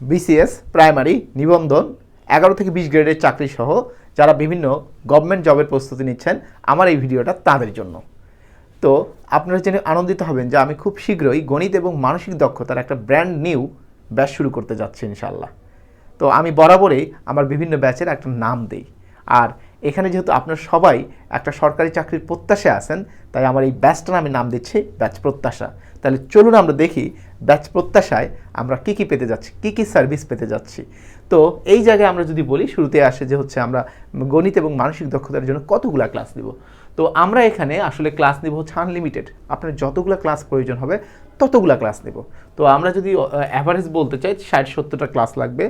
BCS primary নিবন্ধন, এগারো থেকে বিশ গ্রেডের চাকরি সহ যারা বিভিন্ন গভর্নমেন্ট জবের প্রস্তুতি নিচ্ছেন, আমার এই ভিডিওটা তাদের জন্য। তো আপনারা জেনে আনন্দিত হবেন যে আমি খুব শীঘ্রই গণিত এবং মানসিক দক্ষতার একটা ব্র্যান্ড নিউ ব্যাচ শুরু করতে যাচ্ছি ইনশাল্লাহ তো আমি বরাবরই আমার বিভিন্ন ব্যাচের একটা নাম দিই। আর এখানে যেহেতু আপনার সবাই একটা সরকারি চাকরির প্রত্যাশায় আছেন, তাই আমার এই ব্যাচটার আমি নাম দিচ্ছি ব্যাচ প্রত্যাশা। তাহলে চলুন আমরা দেখি ব্যাচ প্রত্যাশায় আমরা কি কি পেতে যাচ্ছি, কি কি সার্ভিস পেতে যাচ্ছি। তো এই জায়গায় আমরা যদি বলি, শুরুতে আসে যে হচ্ছে আমরা গণিত এবং মানসিক দক্ষতার জন্য কতগুলা ক্লাস নিব। তো আমরা এখানে আসলে ক্লাস নিব হচ্ছে আনলিমিটেড আপনার যতগুলো ক্লাস প্রয়োজন হবে, ততগুলা ক্লাস নেব। তো আমরা যদি অ্যাভারেজ বলতে চাই, ষাট সত্তরটা ক্লাস লাগবে।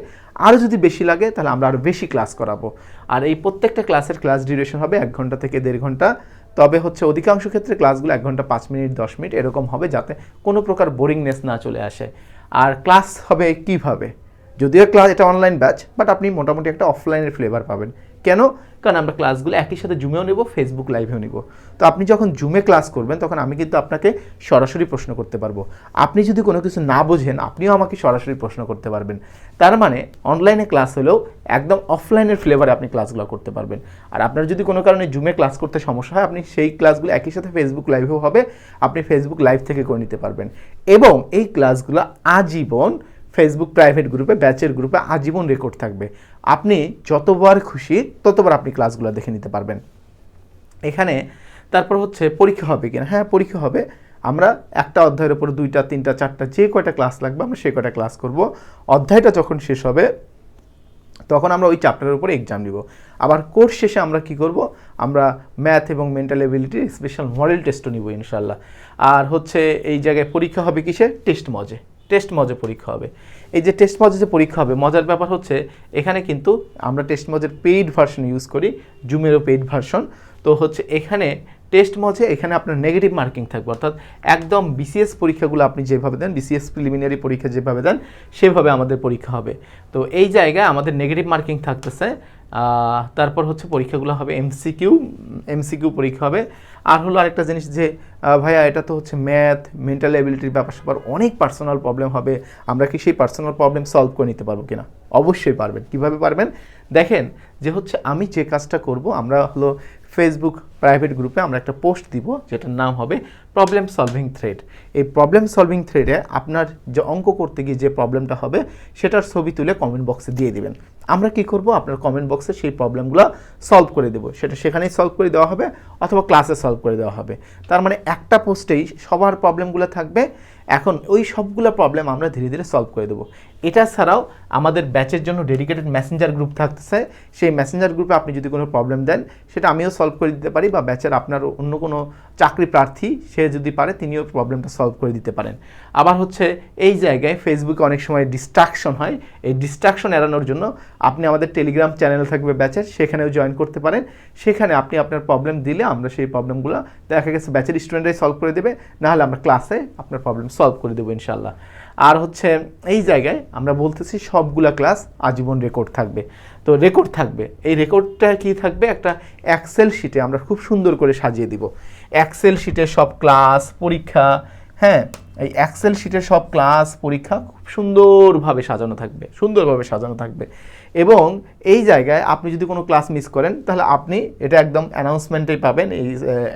আরও যদি বেশি লাগে, তাহলে আমরা আরও বেশি ক্লাস করাবো। আর এই প্রত্যেকটা ক্লাসের ক্লাস ডিউরেশন হবে এক ঘণ্টা থেকে দেড় ঘণ্টা। তবে হচ্ছে অধিকাংশ ক্ষেত্রে ক্লাসগুলো এক ঘণ্টা, পাঁচ মিনিট, দশ মিনিট এরকম হবে যাতে কোনো প্রকার বোরিংনেস না চলে আসে। আর ক্লাস হবে কীভাবে? যদিও ক্লাস এটা অনলাইন ব্যাচ বাট আপনি মোটামুটি একটা অফলাইনের ফ্লেভার পাবেন। কেন? কারণ আমরা ক্লাসগুলো একই সাথে জুমেও নেব ফেসবুক লাইভেও নেব। তো আপনি যখন জুমে ক্লাস করবেন, তখন আমি কিন্তু আপনাকে সরাসরি প্রশ্ন করতে পারব। আপনি যদি কোনো কিছু না বোঝেন, আপনিও আমাকে সরাসরি প্রশ্ন করতে পারবেন। তার মানে অনলাইনে ক্লাস হলেও একদম অফলাইনের ফ্লেভারে আপনি ক্লাসগুলো করতে পারবেন। আর আপনার যদি কোনো কারণে জুমে ক্লাস করতে সমস্যা হয়, আপনি সেই ক্লাসগুলো একই সাথে ফেসবুক লাইভেও হবে, আপনি ফেসবুক লাইভ থেকে করে নিতে পারবেন। এবং এই ক্লাসগুলো আজীবন ফেসবুক প্রাইভেট গ্রুপে ব্যাচের গ্রুপে আজীবন রেকর্ড থাকবে। আপনি যতবার খুশি ততবার আপনি ক্লাসগুলো দেখে নিতে পারবেন। এখানে তারপর হচ্ছে পরীক্ষা হবে কিনা? হ্যাঁ পরীক্ষা হবে। আমরা একটা অধ্যায়ের উপর দুইটা, তিনটা, চারটা যে কয়টা ক্লাস লাগবে আমরা সেই কয়টা ক্লাস করব। অধ্যায়টা যখন শেষ হবে, তখন আমরা ওই চ্যাপ্টারের উপর এক্সাম দিব আবার কোর্স শেষে আমরা কি করব? আমরা ম্যাথ এবং মেন্টাল এবিলিটি স্পেশাল মডেল টেস্টও নিব ইনশাল্লাহ আর হচ্ছে এই জায়গায় পরীক্ষা হবে কিসে টেস্ট মজে। টেস্ট মজে পরীক্ষা হবে। এই যে টেস্ট মজে যে পরীক্ষা হবে, মজার ব্যাপার হচ্ছে এখানে কিন্তু আমরা টেস্ট মজের পেইড ভার্সন ইউজ করি জুমেরও পেইড ভার্সন তো হচ্ছে এখানে টেস্ট মজে এখানে আপনার নেগেটিভ মার্কিং থাকবে। অর্থাৎ একদম বিসিএস পরীক্ষাগুলো আপনি যেভাবে দেন বিসিএস প্রিলিমিনারি পরীক্ষা যেভাবে দেন, সেভাবে আমাদের পরীক্ষা হবে। তো এই জায়গায় আমাদের নেগেটিভ মার্কিং থাকতেছে তারপর হচ্ছে পরীক্ষাগুলো হবে এমসিকিউ এমসিকিউ পরীক্ষা হবে। আর হলো আরেকটা জিনিস যে ভাইয়া, এটা তো হচ্ছে ম্যাথ মেন্টাল এবিলিটির ব্যাপার স্যাপার অনেক পার্সোনাল প্রবলেম হবে। আমরা কি সেই পার্সোনাল প্রবলেম সলভ করে নিতে পারব কিনা? অবশ্যই পারবেন। কীভাবে পারবেন? দেখেন যে হচ্ছে আমি যে কাজটা করব, আমরা হলো ফেসবুক প্রাইভেট গ্রুপে আমরা একটা পোস্ট দিব, যেটার নাম হবে প্রবলেম সলভিং থ্রেড এই প্রবলেম সলভিং থ্রেডে আপনার যে অঙ্ক করতে গিয়ে যে প্রবলেমটা হবে, সেটার ছবি তুলে কমেন্ট বক্সে দিয়ে দিবেন। আমরা কি করব? আপনার কমেন্ট বক্সে সেই প্রবলেমগুলো সলভ করে দেবো। সেটা সেখানেই সলভ করে দেওয়া হবে অথবা ক্লাসে সলভ করে দেওয়া হবে। তার মানে একটা পোস্টেই সবার প্রবলেমগুলো থাকবে। এখন ওই সবগুলো প্রবলেম আমরা ধীরে ধীরে সলভ করে দেবো। এটা ছাড়াও আমাদের ব্যাচের জন্য ডেডিকেটেড মেসেঞ্জার গ্রুপ থাকতেছে। সেই মেসেঞ্জার গ্রুপে আপনি যদি কোনো প্রবলেম দেন, সেটা আমিও সলভ করে দিতে পারি বা ব্যাচের আপনার অন্য কোনো চাকরি প্রার্থী, সে যদি পারে, তিনিও প্রবলেমটা সলভ করে দিতে পারেন। আবার হচ্ছে এই জায়গায় ফেসবুকে অনেক সময় ডিস্ট্রাকশন হয়। এই ডিস্ট্রাকশন এড়ানোর জন্য আপনি আমাদের টেলিগ্রাম চ্যানেল থাকবে ব্যাচের, সেখানেও জয়েন করতে পারেন। সেখানে আপনি আপনার প্রবলেম দিলে আমরা সেই প্রবলেমগুলো দেখা গেছে ব্যাচের স্টুডেন্টরাই সলভ করে দেবে। নাহলে আমরা ক্লাসে আপনার প্রবলেম সলভ করে দেবো ইনশাল্লাহ আর হচ্ছে এই জায়গায় আমরা বলতেছি সবগুলা ক্লাস আজীবন রেকর্ড থাকবে। তো রেকর্ড থাকবে। এই রেকর্ডটা কি থাকবে? একটা অ্যাক্সেল শিটে আমরা খুব সুন্দর করে সাজিয়ে দিব। অ্যাক্সেল শিটে সব ক্লাস পরীক্ষা হ্যাঁ? এই এক্সেল শিটের সব ক্লাস পরীক্ষা খুব সুন্দরভাবে সাজানো থাকবে, সুন্দরভাবে সাজানো থাকবে। এবং এই জায়গায় আপনি যদি কোনো ক্লাস মিস করেন, তাহলে আপনি এটা একদম অ্যানাউন্সমেন্টেই পাবেন, এই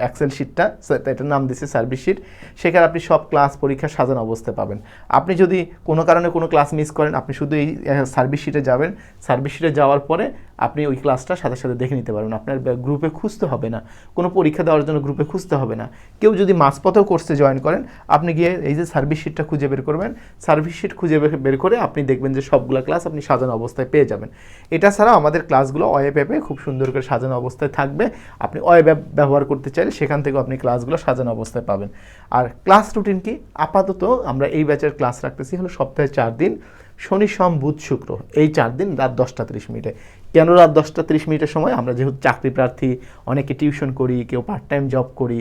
এক্সেল শিটটা এটার নাম দিচ্ছে সার্ভিস শিট সেখানে আপনি সব ক্লাস পরীক্ষা সাজানো অবস্থায় পাবেন। আপনি যদি কোনো কারণে কোনো ক্লাস মিস করেন, আপনি শুধু এই সার্ভিস শিটে যাবেন সার্ভিস শিটে যাওয়ার পরে আপনি ওই ক্লাসটা সাথে সাথে দেখে নিতে পারবেন। আপনার গ্রুপে খুঁজতে হবে না। কোনো পরীক্ষা দেওয়ার জন্য গ্রুপে খুঁজতে হবে না। কেউ যদি মাঝপথেও কোর্সে জয়েন করেন, আপনি গিয়ে এই যে সার্ভিস শিটটা খুঁজে বের করবেন সার্ভিস শিট খুঁজে বের- করে আপনি দেখবেন যে সবগুলো ক্লাস আপনি সাজানো অবস্থায় পেয়ে যাবেন। এটা ছাড়াও আমাদের ক্লাসগুলো ওয়েব অ্যাপে খুব সুন্দর করে সাজানো অবস্থায় থাকবে। আপনি ওয়েব অ্যাপ ব্যবহার করতে চাইলে সেখান থেকেও আপনি ক্লাসগুলো সাজানো অবস্থায় পাবেন। আর ক্লাস রুটিন কি? আপাতত আমরা এই ব্যাচের ক্লাস রাখতেছি, হলো সপ্তাহে চার দিন। শনি, সোম, বুধ, শুক্র। এই চার দিন রাত দশটা তিরিশ মিনিটে। কেন রাত দশটা তিরিশ মিনিটের সময়? আমরা যেহেতু চাকরি প্রার্থী, অনেকে টিউশন করি, কেউ পার্ট টাইম জব করি,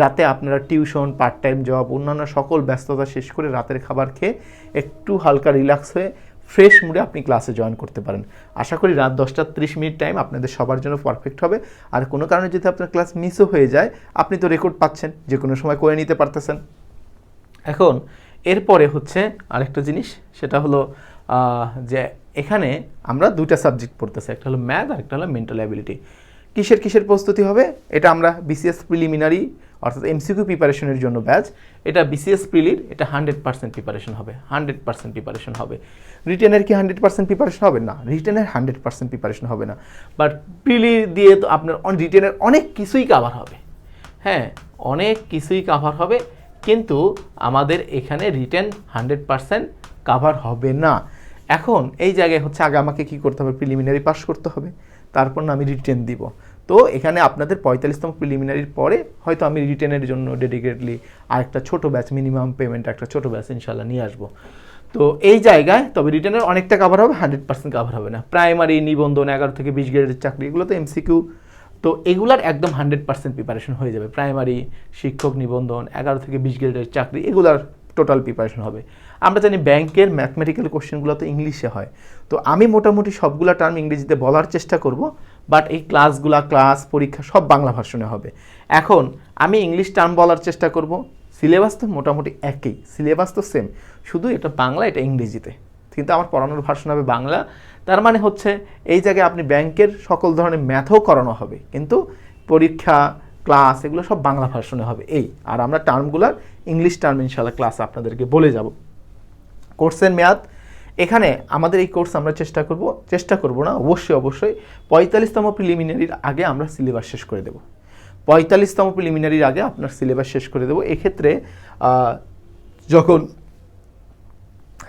যাতে আপনারা টিউশন পার্ট টাইম জব অন্যান্য সকল ব্যস্ততা শেষ করে রাতের খাবার খেয়ে একটু হালকা রিল্যাক্স হয়ে ফ্রেশ মুডে আপনি ক্লাসে জয়েন করতে পারেন। আশা করি রাত দশটা ত্রিশ মিনিট টাইম আপনাদের সবার জন্য পারফেক্ট হবে। আর কোনো কারণে যদি আপনার ক্লাস মিসও হয়ে যায়, আপনি তো রেকর্ড পাচ্ছেন যে কোনো সময় করে নিতে পারতেছেন। এখন এরপরে হচ্ছে আরেকটা জিনিস, সেটা হলো যে এখানে আমরা দুইটা সাবজেক্ট পড়তেছি, একটা হলো ম্যাথ আর একটা হলো মেন্টাল অ্যাবিলিটি কিসের কিসের প্রস্তুতি হবে? এটা আমরা বিসিএস প্রিলিমিনারি অর্থাৎ এমসিকিউ প্রিপারেশনের জন্য ব্যাচ এটা বিসিএস প্রিলির এটা হান্ড্রেড পার্সেন্ট প্রিপারেশন হবে। হান্ড্রেড পার্সেন্ট প্রিপারেশন হবে। রিটেনের কি হান্ড্রেড পার্সেন্ট প্রিপারেশন হবে? না রিটেনের হান্ড্রেড পার্সেন্ট প্রিপারেশন হবে না। বাট প্রিলি দিয়ে তো আপনার রিটেনের অনেক কিছুই কাভার হবে। হ্যাঁ অনেক কিছুই কাভার হবে। কিন্তু আমাদের এখানে রিটেন হান্ড্রেড পার্সেন্ট কাভার হবে না। এখন এই জায়গায় হচ্ছে আগে আমাকে কি করতে হবে? প্রিলিমিনারি পাস করতে হবে। তারপর না আমি রিটার্ন দিব। তো এখানে আপনাদের পঁয়তাল্লিশতম প্রিলিমিনারির পরে হয়তো আমি রিটেনের জন্য ডেডিকেটলি আরেকটা ছোটো ব্যাচ মিনিমাম পেমেন্ট একটা ছোটো ব্যাচ ইনশাল্লাহ নিয়ে আসব। তো এই জায়গায় তবে রিটেনের অনেকটা কাভার হবে, হান্ড্রেড পার্সেন্ট কাভার হবে না। প্রাইমারি নিবন্ধন, এগারো থেকে বিশ গ্রেডের চাকরি, এগুলো তো এমসিকিউ তো এগুলার একদম হান্ড্রেড পার্সেন্ট প্রিপারেশন হয়ে যাবে। প্রাইমারি শিক্ষক নিবন্ধন, এগারো থেকে বিশ গ্রেডের চাকরি, এগুলার টোটাল প্রিপারেশন হবে। আমরা জানি ব্যাংকের ম্যাথমেটিক্যাল কোশ্চেনগুলো তো ইংলিশে হয়। তো আমি মোটামুটি সবগুলো টার্ম ইংরেজিতে বলার চেষ্টা করব বাট এই ক্লাসগুলা ক্লাস পরীক্ষা সব বাংলা ভার্সনে হবে। এখন আমি ইংলিশ টার্ম বলার চেষ্টা করব সিলেবাস তো মোটামুটি একই সিলেবাস তো সেম শুধু এটা বাংলা, এটা ইংরেজিতে। কিন্তু আমার পড়ানোর ভার্সন হবে বাংলা। তার মানে হচ্ছে এই জায়গায় আপনি ব্যাংকের সকল ধরনের ম্যাথও করানো হবে। কিন্তু পরীক্ষা, ক্লাস এগুলো সব বাংলা ভার্সনে হবে। এই, আর আমরা টার্মগুলার ইংলিশ টার্ম ইনশাল্লাহ ক্লাস আপনাদেরকে বলে যাব। কোর্সের মেয়াদ, এখানে আমাদের এই কোর্স আমরা চেষ্টা করব চেষ্টা করব না, অবশ্যই অবশ্যই পঁয়তাল্লিশতম প্রিলিমিনারির আগে আমরা সিলেবাস শেষ করে দেব। পঁয়তাল্লিশতম প্রিলিমিনারির আগে আপনার সিলেবাস শেষ করে দেবো। এক্ষেত্রে যখন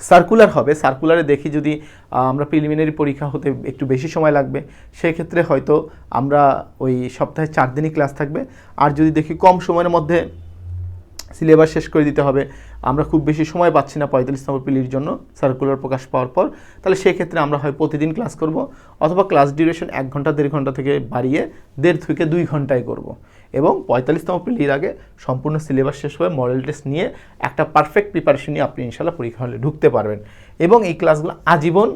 সার্কুলার হবে সার্কুলারে দেখি যদি আমরা প্রিলিমিনারি পরীক্ষা হতে একটু বেশি সময় লাগবে, সেক্ষেত্রে হয়তো আমরা ওই সপ্তাহে চার দিনই ক্লাস থাকবে। আর যদি দেখি কম সময়ের মধ্যে সিলেবাস শেষ করে দিতে হবে আমরা খুব বেশি সময় পাচ্ছি না পঁয়তাল্লিশতম পিলির জন্য সার্কুলার প্রকাশ পাওয়ার পর। তাহলে সেক্ষেত্রে আমরা হয় প্রতিদিন ক্লাস করব অথবা ক্লাস ডিউরেশন এক ঘণ্টা, দেড় ঘণ্টা থেকে বাড়িয়ে দেড় থেকে দুই ঘন্টায় করব। এবং পঁয়তাল্লিশতম পিলির আগে সম্পূর্ণ সিলেবাস শেষ হয়ে মডেল টেস্ট নিয়ে একটা পারফেক্ট প্রিপারেশন নিয়ে আপনি ইনশাল্লাহ পরীক্ষা হলে ঢুকতে পারবেন। এবং এই ক্লাসগুলো আজীবন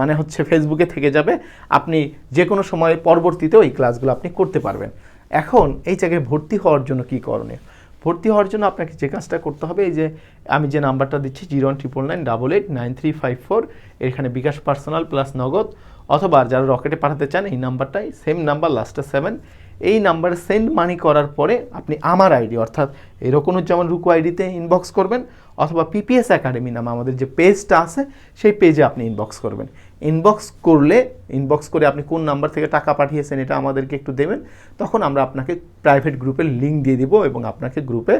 মানে হচ্ছে ফেসবুকে থেকে যাবে। আপনি যে কোনো সময় পরবর্তীতেও এই ক্লাসগুলো আপনি করতে পারবেন। এখন এই জায়গায় ভর্তি হওয়ার জন্য কী করণীয়? ভর্তি হওয়ার জন্য আপনাকে যে কাজটা করতে হবে, এই যে আমি যে নাম্বারটা দিচ্ছি zero one triple nine double eight nine three five four, এখানে বিকাশ পার্সোনাল প্লাস নগদ, অথবা যারা রকেটে পাঠাতে চান এই নাম্বারটাই সেম নাম্বার লাস্টে সেভেন এই নাম্বারে সেন্ড মানি করার পরে আপনি আমার আইডি, অর্থাৎ এরকম এরকমুজ্জামান রুকু আইডিতে ইনবক্স করবেন, অথবা পিপিএস একাডেমি নামে আমাদের যে পেজটা আছে, সেই পেজে আপনি ইনবক্স করবেন। ইনবক্স করলে ইনবক্স করে আপনি কোন নাম্বার থেকে টাকা পাঠিয়েছেন এটা আমাদেরকে একটু দেবেন, তখন আমরা আপনাকে প্রাইভেট গ্রুপের লিঙ্ক দিয়ে দিব এবং আপনাকে গ্রুপে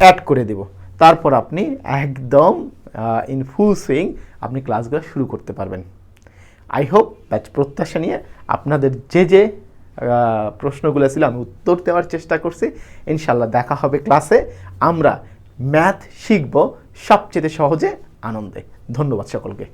অ্যাড করে দেব। তারপর আপনি একদম ইন ফুল সুইং আপনি ক্লাসগুলো শুরু করতে পারবেন। আই হোপ ব্যাচ প্রত্যাশা নিয়ে আপনাদের যে যে প্রশ্নগুলো ছিল আমি উত্তর দেওয়ার চেষ্টা করছি। ইনশাল্লাহ দেখা হবে ক্লাসে আমরা ম্যাথ শিখব সবচেয়ে সহজে আনন্দে। ধন্যবাদ সকলকে।